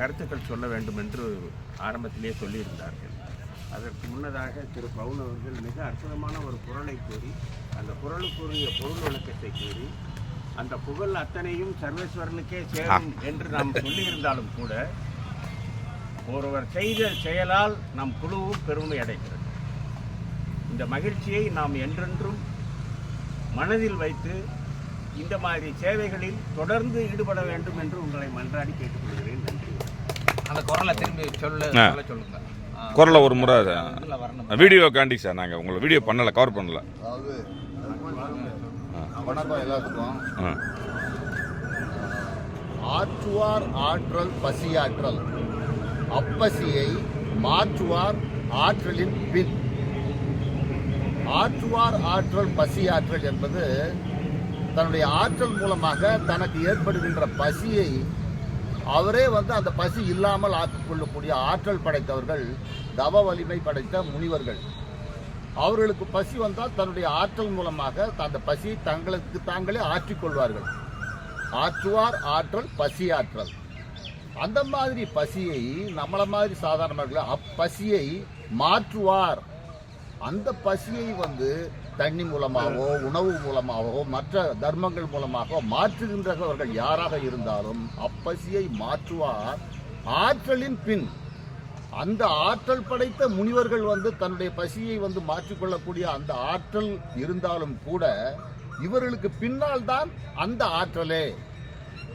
கருத்துக்கள் சொல்ல வேண்டும் என்று ஆரம்பத்திலே சொல்லியிருந்தார்கள். அதற்கு முன்னதாக திரு பவுன் அவர்கள் மிக அற்புதமான ஒரு குரலை கூறி அந்த குரலுக்குரிய பொருள் விளக்கத்தை கூறி அந்த புகழ் அத்தனையும் சர்வேஸ்வரனுக்கே சேரும் என்று நாம் சொல்லியிருந்தாலும் கூட ஒருவர் செய்த செயலால் நம் குழுவும் பெருமை அடைகிறது. இந்த மகிழ்ச்சியை நாம் என்றென்றும் மனதில் வைத்து இந்த மாதிரி சேவைகளில் தொடர்ந்து ஈடுபட வேண்டும் என்று உங்களை மன்றாடி கேட்டுக்கொள்கிறேன். அந்த குரலை திரும்பி சொல்ல ஆ. சொல்ல சொல்லுங்க. ஆ, குரலை ஒரு முறை வீடியோ காண்டி சார் நாங்கள் உங்களை வீடியோ பண்ணல கவர் பண்ணல. அதாவது வணக்கம் எல்லாத்துக்கும். ஆற்றுவார் ஆற்றல் பசியாற்றல். அப்பசியை மாற்றுவார் ஆற்றலின் பின். ஆற்றுவார் ஆற்றல் பசியாற்றல் என்பது தன்னுடைய ஆற்றல் மூலமாக தனக்கு ஏற்படுகின்ற பசியை அவரே வந்து அந்த பசி இல்லாமல் ஆக்கிக்கொள்ளக்கூடிய ஆற்றல் படைத்தவர்கள் தவ வலிமை படைத்த முனிவர்கள். அவர்களுக்கு பசி வந்தால் தன்னுடைய ஆற்றல் மூலமாக அந்த பசியை தங்களுக்கு தாங்களே ஆற்றிக்கொள்வார்கள் ஆற்றுவார் ஆற்றல் பசி ஆற்றல். அந்த மாதிரி பசியை நம்மள மாதிரி சாதாரணமாக அப்பசியை மாற்றுவார். அந்த பசியை வந்து தண்ணி மூலமாகவோ உணவு மூலமாகவோ மற்ற தர்மங்கள் மூலமாகவோ மாற்றுகின்றவர்கள் யாராக இருந்தாலும் அப்பசியை மாற்றுவார் ஆற்றலின் பின். அந்த ஆற்றல் படைத்த முனிவர்கள் வந்து தன்னுடைய பசியை வந்து மாற்றிக்கொள்ளக்கூடிய அந்த ஆற்றல் இருந்தாலும் கூட இவர்களுக்கு பின்னால் தான் அந்த ஆற்றலே.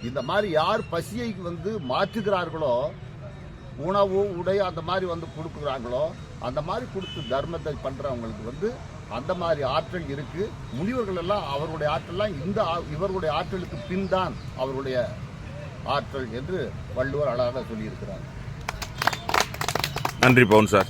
இந்த மாதிரி யார் பசியை வந்து மாற்றுகிறார்களோ உணவு உடை அந்த மாதிரி வந்து கொடுக்குறாங்களோ அந்த மாதிரி கொடுத்து தர்மத்தை பண்ணுறவங்களுக்கு வந்து அந்த மாதிரி ஆற்றல் இருக்குது முனிவர்கள் எல்லாம் அவருடைய ஆற்றல்லாம் இந்த ஆ- இவர்களுடைய ஆற்றலுக்கு பின் தான் அவருடைய ஆற்றல் என்று வள்ளுவர் அழகாக சொல்லியிருக்கிறார். நன்றி பவுன் சார்.